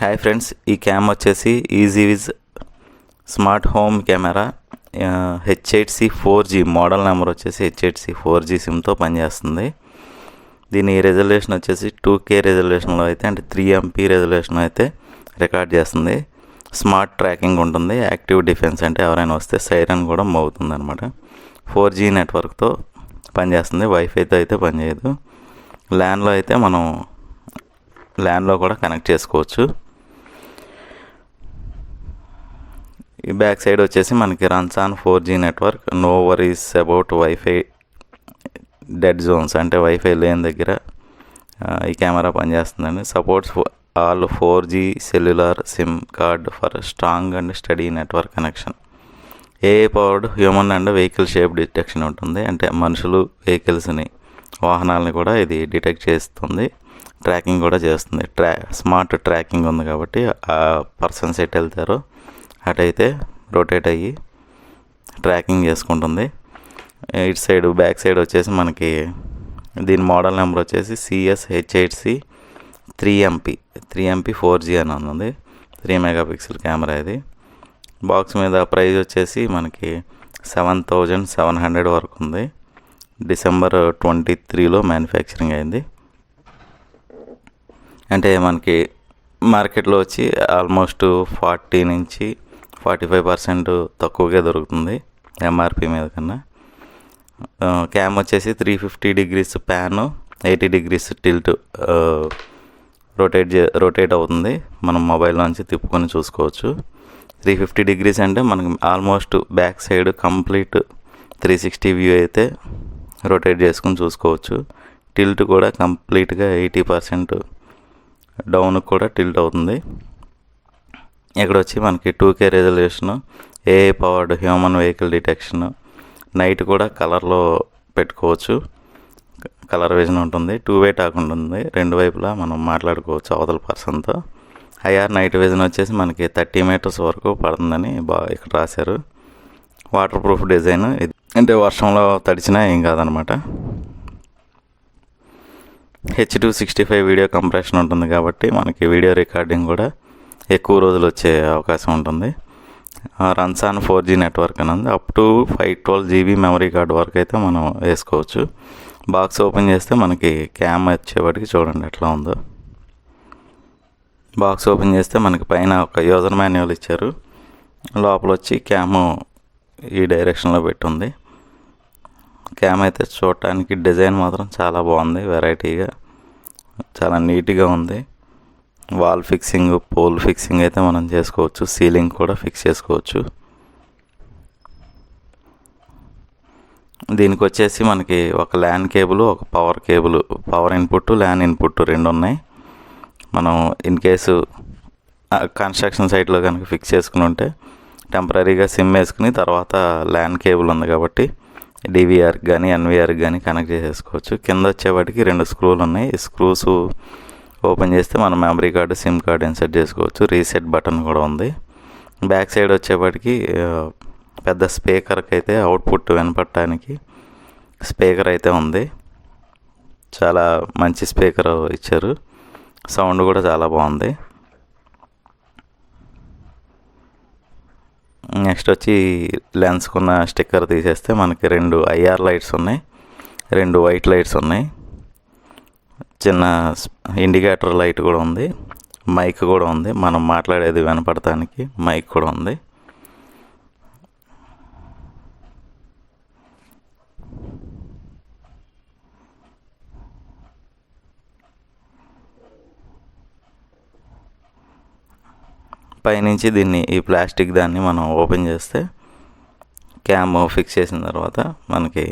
Hi friends ఈ cam వచ్చేసి Ezviz smart home camera H eight C four G model number వచ్చేసి H eight C four G సిమ్తో పనిచేస్తుంది. దీని resolution వచ్చేసి టూ కే రెజల్యూషన్లో అయితే అంటే త్రీ ఎంపీ రెజల్యూషన్ అయితే రికార్డ్ చేస్తుంది. స్మార్ట్ ట్రాకింగ్ ఉంటుంది. యాక్టివ్ డిఫెన్స్ అంటే ఎవరైనా వస్తే సైరన్ కూడా మోగుతుంది అనమాట ఫోర్ జీ నెట్వర్క్తో పనిచేస్తుంది. వైఫైతో అయితే పనిచేయదు. ల్యాన్లో అయితే మనం ల్యాన్లో కూడా కనెక్ట్ చేసుకోవచ్చు. ఈ బ్యాక్ సైడ్ వచ్చేసి మనకి runs on four G network no worries about wifi dead zones అంటే వైఫై లేని దగ్గర ఈ కెమెరా పనిచేస్తుందండి. Supports all four G cellular SIM card for strong and steady network connection AI powered human and vehicle shape detection ఉంటుంది. అంటే మనుషులు వెహికల్స్ని వాహనాలని కూడా ఇది డిటెక్ట్ చేస్తుంది. ట్రాకింగ్ కూడా చేస్తుంది. ట్రా స్మార్ట్ ట్రాకింగ్ ఉంది కాబట్టి ఆ పర్సన్స్ ఎటు వెళ్తారో. అటైతే రొటేట్ అయ్యి ట్రాకింగ్ చేసుకుంటుంది. ఇటు సైడ్ బ్యాక్ సైడ్ వచ్చేసి మనకి దీని మోడల్ నెంబర్ వచ్చేసి CS HIC three MP three MP four G అని ఉంది త్రీ మెగా పిక్సెల్ కెమెరా ఇది. బాక్స్ మీద ప్రైస్ వచ్చేసి మనకి సెవెన్ థౌజండ్ సెవెన్ హండ్రెడ్ వరకు ఉంది. డిసెంబర్ ట్వంటీ త్రీలో మ్యానుఫ్యాక్చరింగ్ అయింది. అంటే మనకి మార్కెట్లో వచ్చి ఆల్మోస్ట్ ఫార్టీ నుంచి ఫార్టీ ఫైవ్ పర్సెంట్ తక్కువగా దొరుకుతుంది ఎంఆర్పి మీద కన్నా. క్యామ్ వచ్చేసి three fifty degrees pan eighty degrees tilt rotate చే రొటేట్ అవుతుంది. మనం మొబైల్ నుంచి తిప్పుకొని చూసుకోవచ్చు. త్రీ ఫిఫ్టీ డిగ్రీస్ అంటే మనకి almost back side complete three sixty view అయితే రొటేట్ చేసుకుని చూసుకోవచ్చు. టిల్ట్ కూడా కంప్లీట్గా ఎయిటీ పర్సెంట్ డౌన్ కూడా టిల్ట్ అవుతుంది. ఇక్కడ వచ్చి మనకి two K resolution AI powered human vehicle detection night కూడా కలర్లో పెట్టుకోవచ్చు. కలర్ విజన్ ఉంటుంది టూ వే టాక్ ఉంటుంది. రెండు వైపులా మనం మాట్లాడుకోవచ్చు అవతల పర్సన్తో. ఐఆర్ నైట్ విజన్ వచ్చేసి మనకి థర్టీ మీటర్స్ వరకు పడుతుందని బాగా ఇక్కడ రాశారు. Waterproof design. ఇది అంటే వర్షంలో తడిచినా ఏం కాదనమాట. H two sixty five video compression ఉంటుంది కాబట్టి మనకి వీడియో రికార్డింగ్ కూడా ఎక్కువ రోజులు వచ్చే అవకాశం ఉంటుంది. రన్సాన్ ఫోర్ జీ నెట్వర్క్ అని ఉంది up to five twelve GB memory card వరకు అయితే మనం వేసుకోవచ్చు. బాక్స్ ఓపెన్ చేస్తే మనకి క్యామ్ వచ్చేవాడికి చూడండి ఎట్లా ఉందో. బాక్స్ ఓపెన్ చేస్తే మనకి పైన ఒక యూజర్ మాన్యువల్ ఇచ్చారు. లోపల వచ్చి క్యామ్ ఈ డైరెక్షన్లో పెట్టుంది. క్యామ్ అయితే చూడటానికి డిజైన్ మాత్రం చాలా బాగుంది వెరైటీగా చాలా నీట్గా ఉంది. వాల్ ఫిక్సింగ్ పోల్ ఫిక్సింగ్ అయితే మనం చేసుకోవచ్చు. సీలింగ్ కూడా ఫిక్స్ చేసుకోవచ్చు. దీనికి వచ్చేసి మనకి ఒక ల్యాన్ కేబుల్ ఒక power cable power input LAN input రెండు ఉన్నాయి. మనం ఇన్ కేసు కన్స్ట్రక్షన్ సైట్లో కనుక ఫిక్స్ చేసుకుని ఉంటే టెంపరీగా సిమ్ వేసుకుని తర్వాత ల్యాన్ కేబుల్ ఉంది కాబట్టి డివిఆర్కి కానీ ఎన్విఆర్కి కానీ కనెక్ట్ చేసేసుకోవచ్చు. కింద వచ్చేవాటికి రెండు స్క్రూలు ఉన్నాయి. ఈ స్క్రూస్ ఓపెన్ చేస్తే మన memory card SIM card insert చేసుకోవచ్చు. రీసెట్ బటన్ కూడా ఉంది. బ్యాక్ సైడ్ వచ్చేప్పటికి పెద్ద స్పీకర్కి అయితే అవుట్పుట్ వినపడటానికి స్పీకర్ అయితే ఉంది. చాలా మంచి స్పీకర్ ఇచ్చారు. సౌండ్ కూడా చాలా బాగుంది. నెక్స్ట్ వచ్చి లెన్స్కున్న స్టిక్కర్ తీసేస్తే మనకి రెండు ఐఆర్ లైట్స్ ఉన్నాయి. రెండు వైట్ లైట్స్ ఉన్నాయి. చిన్న ఇండికేటర్ లైట్ కూడా ఉంది. మైక్ కూడా ఉంది. మనం మాట్లాడేది వినపడటానికి మైక్ కూడా ఉంది. పైనుంచి దీన్ని ఈ ప్లాస్టిక్ దాన్ని మనం ఓపెన్ చేస్తే క్యామ్ ఫిక్స్ చేసిన తర్వాత మనకి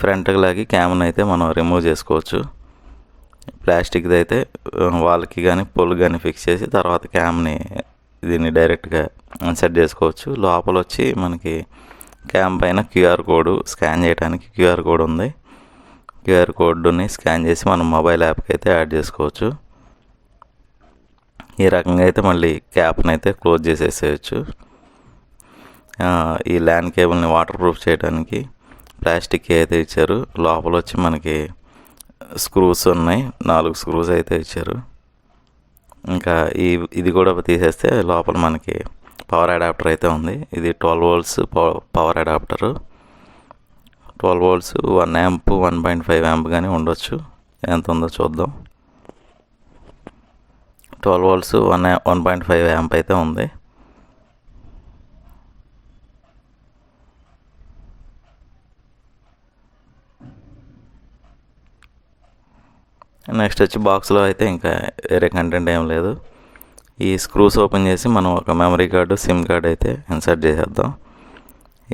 ఫ్రంట్కి లాగి క్యామ్ని అయితే మనం రిమూవ్ చేసుకోవచ్చు. ప్లాస్టిక్ది అయితే వాళ్ళకి కానీ పొల్ కానీ ఫిక్స్ చేసి తర్వాత క్యామ్ని దీన్ని డైరెక్ట్గా సెట్ చేసుకోవచ్చు. లోపల వచ్చి మనకి క్యామ్ పైన క్యూఆర్ కోడ్ స్కాన్ చేయడానికి క్యూఆర్ కోడ్ ఉంది. క్యూఆర్ కోడ్ని స్కాన్ చేసి మనం మొబైల్ యాప్కి అయితే యాడ్ చేసుకోవచ్చు. ఈ రకంగా అయితే మళ్ళీ క్యాప్ని అయితే క్లోజ్ చేసేసేయచ్చు. ఈ ల్యాండ్ కేబుల్ని వాటర్ ప్రూఫ్ చేయడానికి ప్లాస్టిక్ అయితే ఇచ్చారు. లోపల వచ్చి మనకి స్క్రూస్ ఉన్నాయి. నాలుగు స్క్రూస్ అయితే ఇచ్చారు. ఇంకా ఈ ఇది కూడా తీసేస్తే లోపల మనకి పవర్ అడాప్టర్ అయితే ఉంది. ఇది twelve volts power adapter. Twelve volts one amp one point five amp కానీ ఉండొచ్చు. ఎంత ఉందో చూద్దాం. Twelve volts one one point five amp అయితే ఉంది. నెక్స్ట్ వచ్చి బాక్స్లో అయితే ఇంకా వేరే కంటెంట్ ఏం లేదు. ఈ స్క్రూస్ ఓపెన్ చేసి మనం ఒక మెమరీ కార్డు సిమ్ కార్డ్ అయితే ఇన్సర్ట్ చేసేద్దాం.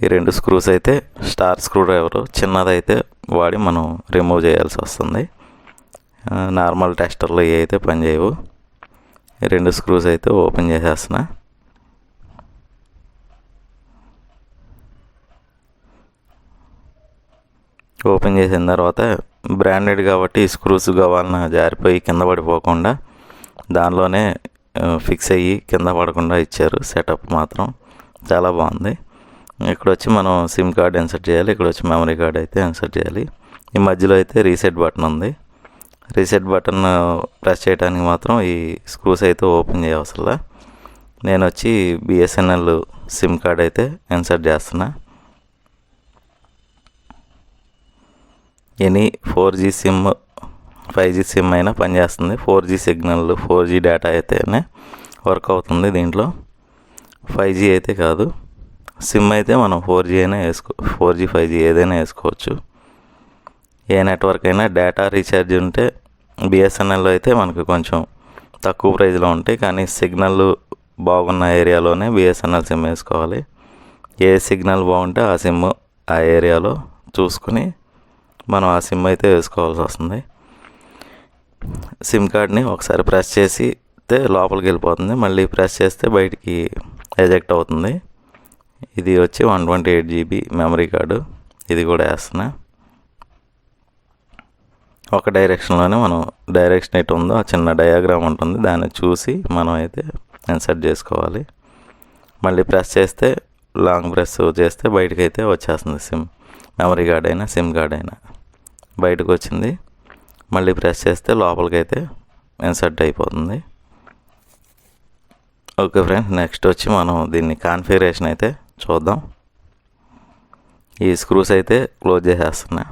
ఈ రెండు స్క్రూస్ అయితే స్టార్ స్క్రూ డ్రైవరు చిన్నదైతే వాడి మనం రిమూవ్ చేయాల్సి వస్తుంది. నార్మల్ టెస్టర్లో ఏ అయితే పనిచేయవు ఈ రెండు స్క్రూస్ అయితే ఓపెన్ చేసేస్తున్నా. ఓపెన్ చేసిన తర్వాత బ్రాండెడ్ కాబట్టి స్క్రూస్ కావాలన్నా జారిపోయి కింద పడిపోకుండా దానిలోనే ఫిక్స్ అయ్యి కింద పడకుండా ఇచ్చారు. సెటప్ మాత్రం చాలా బాగుంది. ఇక్కడ వచ్చి మనం సిమ్ కార్డ్ ఇన్సర్ట్ చేయాలి. ఇక్కడ వచ్చి మెమరీ కార్డ్ అయితే ఇన్సర్ట్ చేయాలి. ఈ మధ్యలో అయితే రీసెట్ బటన్ ఉంది. రీసెట్ బటన్ ప్రెస్ చేయడానికి మాత్రం ఈ స్క్రూస్ అయితే ఓపెన్ చేయవసరలా. నేను వచ్చి బిఎస్ఎన్ఎల్ సిమ్ కార్డ్ అయితే ఇన్సర్ట్ చేస్తున్నా. Any four G SIM five G SIM అయినా పనిచేస్తుంది. Four G signal four G data అయితేనే వర్క్ అవుతుంది దీంట్లో. ఫైవ్ జీ అయితే కాదు. సిమ్ అయితే మనం ఫోర్ జీ అయినా వేసుకో ఫోర్ జీ ఫైవ్ జీ ఏదైనా వేసుకోవచ్చు. ఏ నెట్వర్క్ అయినా డేటా రీఛార్జ్ ఉంటే బిఎస్ఎన్ఎల్ అయితే మనకు కొంచెం తక్కువ ప్రైజ్లో ఉంటాయి. కానీ సిగ్నల్ బాగున్న ఏరియాలోనే బిఎస్ఎన్ఎల్ సిమ్ వేసుకోవాలి. ఏ సిగ్నల్ బాగుంటే ఆ సిమ్ ఆ ఏరియాలో చూసుకుని మనం ఆ సిమ్ అయితే వేసుకోవాల్సి వస్తుంది. సిమ్ కార్డ్ని ఒకసారి ప్రెస్ చేసితే లోపలికి వెళ్ళిపోతుంది. మళ్ళీ ప్రెస్ చేస్తే బయటికి ఎజెక్ట్ అవుతుంది. ఇది వచ్చి one twenty eight GB memory card ఇది కూడా వేస్తున్నా. ఒక డైరెక్షన్లోనే మనం డైరెక్షన్ ఎటు ఉందో ఆ చిన్న డయాగ్రామ్ ఉంటుంది. దాన్ని చూసి మనం అయితే ఇన్సర్ట్ చేసుకోవాలి. మళ్ళీ ప్రెస్ చేస్తే లాంగ్ ప్రెస్ చేస్తే బయటకైతే అయితే వచ్చేస్తుంది సిమ్ మెమరీ కార్డ్ అయినా సిమ్ కార్డ్ అయినా బయటకు వచ్చింది మళ్ళీ ప్రెస్ చేస్తే లోపలికైతే ఇన్సర్ట్ అయిపోతుంది. ఓకే ఫ్రెండ్స్ నెక్స్ట్ వచ్చి మనం దీన్ని కాన్ఫిగరేషన్ అయితే చూద్దాం. ఈ స్క్రూస్ అయితే క్లోజ్ చేసేస్తున్నా.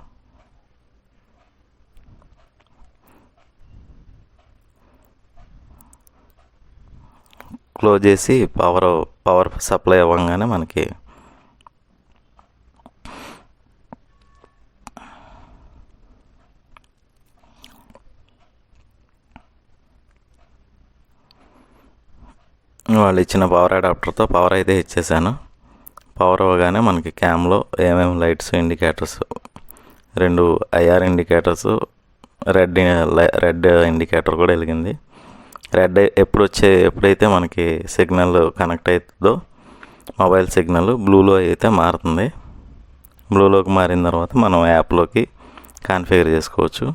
క్లోజ్ చేసి పవర్ పవర్ సప్లై అవ్వగానే మనకి వాళ్ళు ఇచ్చిన పవర్ అడాప్టర్తో పవర్ అయితే ఇచ్చేసాను. పవర్ అవ్వగానే మనకి క్యామ్లో ఏమేమి లైట్స్ ఇండికేటర్స్ రెండు IR indicators red red indicator కూడా వెలిగింది. రెడ్ ఎప్పుడు వచ్చే ఎప్పుడైతే మనకి సిగ్నల్ కనెక్ట్ అవుతుందో మొబైల్ సిగ్నల్ బ్లూలో అయితే మారుతుంది. బ్లూలోకి మారిన తర్వాత మనం యాప్లోకి కాన్ఫిగర్ చేసుకోవచ్చు.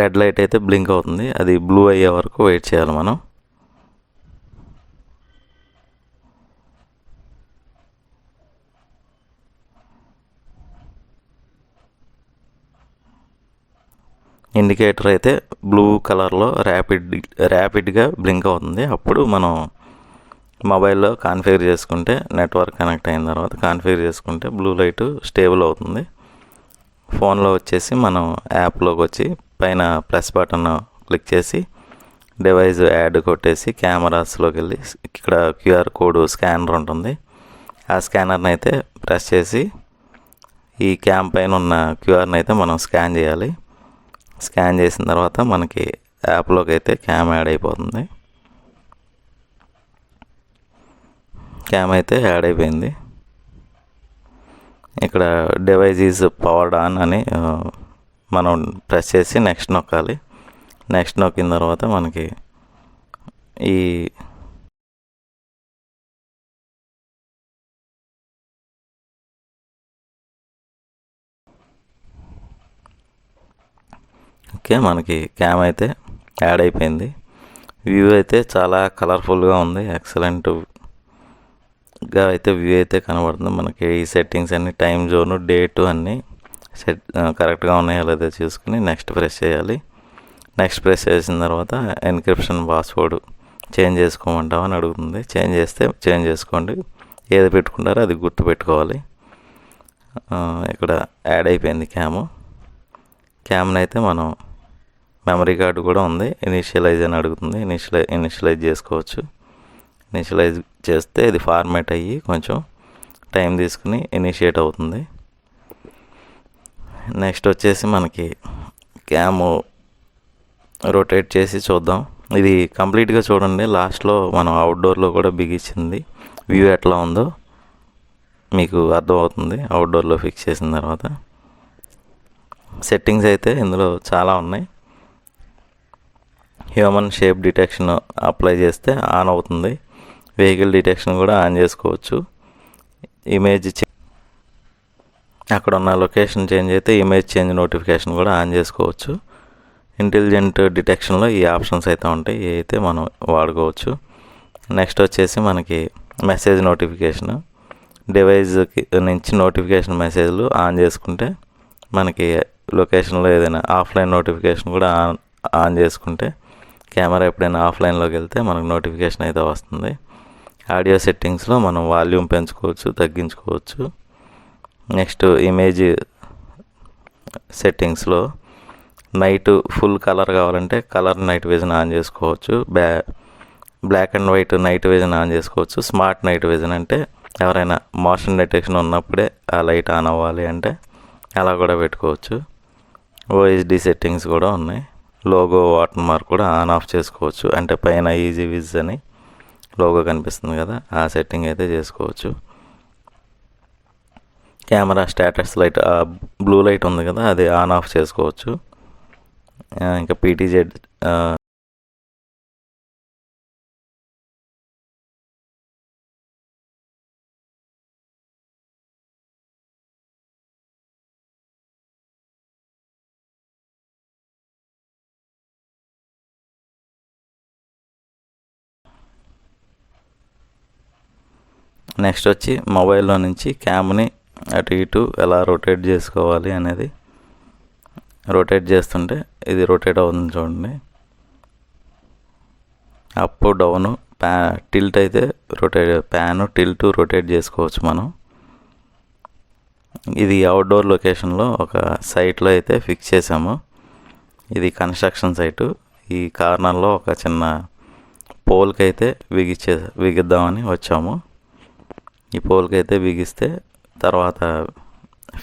రెడ్ లైట్ అయితే బ్లింక్ అవుతుంది. అది బ్లూ అయ్యే వరకు వెయిట్ చేయాలి మనం. ఇండికేటర్ అయితే బ్లూ కలర్లో ర్యాపిడ్ ర్యాపిడ్గా బ్లింక్ అవుతుంది. అప్పుడు మనం మొబైల్లో కాన్ఫిగర్ చేసుకుంటే నెట్వర్క్ కనెక్ట్ అయిన తర్వాత కాన్ఫిగర్ చేసుకుంటే బ్లూ లైట్ స్టేబుల్ అవుతుంది. ఫోన్లో వచ్చేసి మనం యాప్లోకి వచ్చి పైన ప్లస్ బటన్ క్లిక్ చేసి డివైజ్ యాడ్ కొట్టేసి కెమెరాస్లోకి వెళ్ళి ఇక్కడ క్యూఆర్ కోడ్ స్కానర్ ఉంటుంది. ఆ స్కానర్ని అయితే ప్రెస్ చేసి ఈ క్యామ్ పైన ఉన్న క్యూఆర్ని అయితే మనం స్కాన్ చేయాలి. స్కాన్ చేసిన తర్వాత మనకి యాప్లోకి అయితే క్యామ్ యాడ్ అయిపోతుంది. క్యామ్ అయితే యాడ్ అయిపోయింది. ఇక్కడ డివైజ్ ఈజ్ పవర్డ్ ఆన్ అని మనం ప్రెస్ చేసి నెక్స్ట్ నొక్కాలి. నెక్స్ట్ నొక్కిన తర్వాత మనకి ఈ ఓకే మనకి క్యామ్ అయితే యాడ్ అయిపోయింది. వ్యూ అయితే చాలా కలర్ఫుల్గా ఉంది. ఎక్సలెంట్గా అయితే వ్యూ అయితే కనబడుతుంది. మనకి ఈ సెట్టింగ్స్ అన్ని టైం జోను డేటు అన్నీ సెట్ కరెక్ట్గా ఉన్నాయో లేదో చూసుకుని నెక్స్ట్ ప్రెస్ చేయాలి. నెక్స్ట్ ప్రెస్ చేసిన తర్వాత ఎన్క్రిప్షన్ పాస్వర్డ్ చేంజ్ చేసుకోమంటామని అడుగుతుంది. చేంజ్ చేస్తే చేంజ్ చేసుకోండి. ఏది పెట్టుకుంటారో అది గుర్తు పెట్టుకోవాలి. ఇక్కడ యాడ్ అయిపోయింది క్యాము. క్యామ్ని అయితే మనం మెమరీ కార్డు కూడా ఉంది. ఇనిషియలైజ్ అని అడుగుతుంది. ఇనిషియలై ఇనిషియలైజ్ చేసుకోవచ్చు. ఇనిషియలైజ్ చేస్తే ఇది ఫార్మేట్ అయ్యి కొంచెం టైం తీసుకుని ఇనిషియేట్ అవుతుంది. నెక్స్ట్ వచ్చేసి మనకి క్యాము రొటేట్ చేసి చూద్దాం. ఇది కంప్లీట్గా చూడండి. లాస్ట్లో మనం అవుట్డోర్లో కూడా బిగించింది. వ్యూ ఎట్లా ఉందో మీకు అర్థమవుతుంది. అవుట్డోర్లో ఫిక్స్ చేసిన తర్వాత సెట్టింగ్స్ అయితే ఇందులో చాలా ఉన్నాయి. హ్యూమన్ షేప్ డిటెక్షన్ అప్లై చేస్తే ఆన్ అవుతుంది. వెహికల్ డిటెక్షన్ కూడా ఆన్ చేసుకోవచ్చు. ఇమేజ్ చే- అక్కడ ఉన్న లొకేషన్ చేంజ్ అయితే ఇమేజ్ చేంజ్ నోటిఫికేషన్ కూడా ఆన్ చేసుకోవచ్చు. ఇంటెలిజెంట్ డిటెక్షన్లో ఈ ఆప్షన్స్ అయితే ఉంటాయి ఇవి అయితే మనం వాడుకోవచ్చు. నెక్స్ట్ వచ్చేసి మనకి మెసేజ్ నోటిఫికేషన్ డివైస్కి నుంచి నోటిఫికేషన్ మెసేజ్లు ఆన్ చేసుకుంటే మనకి లొకేషన్లో ఏదైనా ఆఫ్లైన్ నోటిఫికేషన్ కూడా ఆన్ ఆన్ చేసుకుంటే కెమెరా ఎప్పుడైనా ఆఫ్లైన్లోకి వెళ్తే మనకు నోటిఫికేషన్ అయితే వస్తుంది. ఆడియో సెట్టింగ్స్లో మనం వాల్యూమ్ పెంచుకోవచ్చు తగ్గించుకోవచ్చు. నెక్స్ట్ ఇమేజ్ సెట్టింగ్స్లో నైట్ ఫుల్ కలర్ కావాలంటే కలర్ నైట్ విజన్ ఆన్ చేసుకోవచ్చు బ్యా black and white night vision on చేసుకోవచ్చు స్మార్ట్ నైట్ విజన్ అంటే ఎవరైనా మోషన్ డిటెక్షన్ ఉన్నప్పుడే ఆ లైట్ ఆన్ అవ్వాలి అంటే అలా కూడా పెట్టుకోవచ్చు. ఓఎస్డి సెట్టింగ్స్ కూడా ఉన్నాయి. లోగో వాటర్ మార్క్ కూడా ఆన్ ఆఫ్ చేసుకోవచ్చు. అంటే పైన ఈజీ విజ్ అని లోగో కనిపిస్తుంది కదా ఆ సెట్టింగ్ అయితే చేసుకోవచ్చు. Camera status light blue light ఉంది కదా అది ఆన్ ఆఫ్ చేసుకోవచ్చు. ఇంకా పీటీజెడ్ నెక్స్ట్ వచ్చి మొబైల్లో నుంచి క్యామ్ని అటు ఇటు ఎలా రొటేట్ చేసుకోవాలి అనేది రొటేట్ చేస్తుంటే ఇది రొటేట్ అవుతుంది చూడండి. అప్ డౌన్ ప్యా టిల్ట్ అయితే రొటేట్ ప్యాను టిల్ట్ రొటేట్ చేసుకోవచ్చు మనం. ఇది అవుట్డోర్ లొకేషన్లో ఒక సైట్లో అయితే ఫిక్స్ చేసాము ఇది కన్స్ట్రక్షన్ సైటు ఈ కార్నర్లో ఒక చిన్న పోల్కి అయితే బిగిచ్చే బిగిద్దామని వచ్చాము. ఈ పోల్కి అయితే బిగిస్తే తర్వాత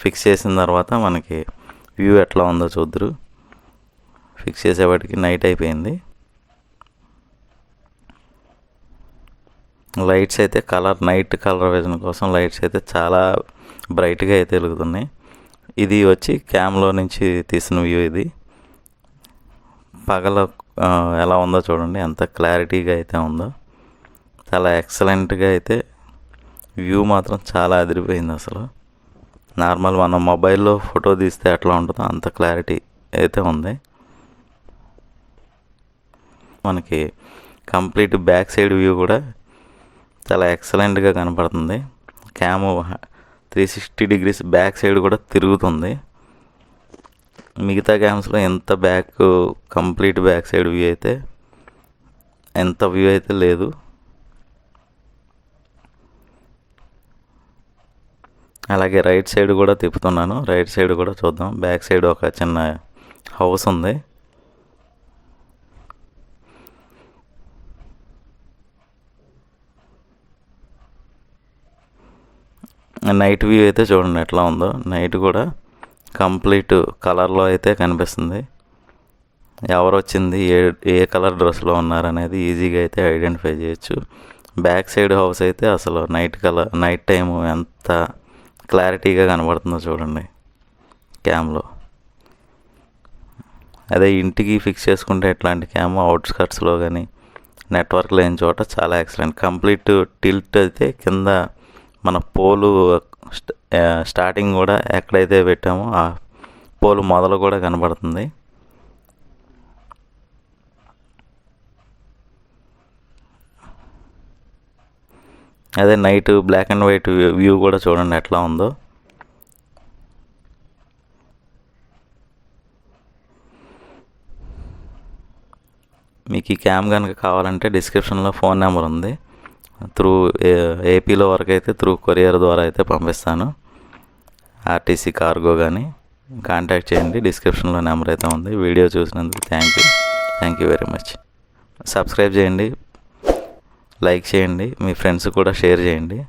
ఫిక్స్ చేసిన తర్వాత మనకి వ్యూ ఎట్లా ఉందో చూద్దరు. ఫిక్స్ చేసేవాటికి నైట్ అయిపోయింది. లైట్స్ అయితే కలర్ నైట్ కలర్ విజన్ కోసం లైట్స్ అయితే చాలా బ్రైట్గా అయితే వెలుగుతున్నాయి. ఇది వచ్చి క్యామ్లో నుంచి తీసిన వ్యూ ఇది. పగల ఎలా ఉందో చూడండి. ఎంత క్లారిటీగా అయితే ఉందో. చాలా ఎక్సలెంట్గా అయితే వ్యూ మాత్రం చాలా అదిరిపోయింది అసలు. నార్మల్ మనం మొబైల్లో ఫోటో తీస్తే ఎట్లా ఉంటుందో అంత క్లారిటీ అయితే ఉంది. మనకి కంప్లీట్ బ్యాక్ సైడ్ వ్యూ కూడా చాలా ఎక్సలెంట్గా కనపడుతుంది. Cam three sixty degrees back side కూడా తిరుగుతుంది. మిగతా క్యామ్స్లో ఎంత back complete back side view అయితే ఎంత వ్యూ అయితే లేదు. అలాగే రైట్ సైడ్ కూడా తిప్పుతున్నాను. రైట్ సైడ్ కూడా చూద్దాం. బ్యాక్ సైడ్ ఒక చిన్న హౌస్ ఉంది. నైట్ వ్యూ అయితే చూడండి ఎట్లా ఉందో. నైట్ కూడా కంప్లీట్ కలర్లో అయితే కనిపిస్తుంది. ఎవరు వచ్చింది ఏ ఏ కలర్ డ్రెస్లో ఉన్నారనేది ఈజీగా అయితే ఐడెంటిఫై చేయొచ్చు. బ్యాక్ సైడ్ హౌస్ అయితే అసలు నైట్ కలర్ నైట్ టైం ఎంత క్లారిటీగా కనబడుతుందో చూడండి క్యామ్లో. అదే ఇంటికి ఫిక్స్ చేసుకుంటే ఎట్లాంటి క్యామ్ అవుట్స్కట్స్లో కానీ నెట్వర్క్ లేని చోట చాలా ఎక్సలెంట్. కంప్లీట్ టిల్ట్ అయితే కింద మన పోలు స్టార్టింగ్ కూడా ఎక్కడైతే పెట్టామో ఆ పోలు మొదలు కూడా కనబడుతుంది. అదే night black and white view కూడా చూడండి ఎట్లా ఉందో. మీకు ఈ క్యామ్ కనుక కావాలంటే డిస్క్రిప్షన్లో ఫోన్ నెంబర్ ఉంది. త్రూ ఏపీలో వరకు అయితే త్రూ కొరియర్ ద్వారా అయితే పంపిస్తాను. ఆర్టీసీ కార్గో కానీ కాంటాక్ట్ చేయండి. డిస్క్రిప్షన్లో నెంబర్ అయితే ఉంది. వీడియో చూసినందుకు thank you thank you very much subscribe చేయండి. లైక్ చేయండి మీ ఫ్రెండ్స్ కూడా షేర్ చేయండి.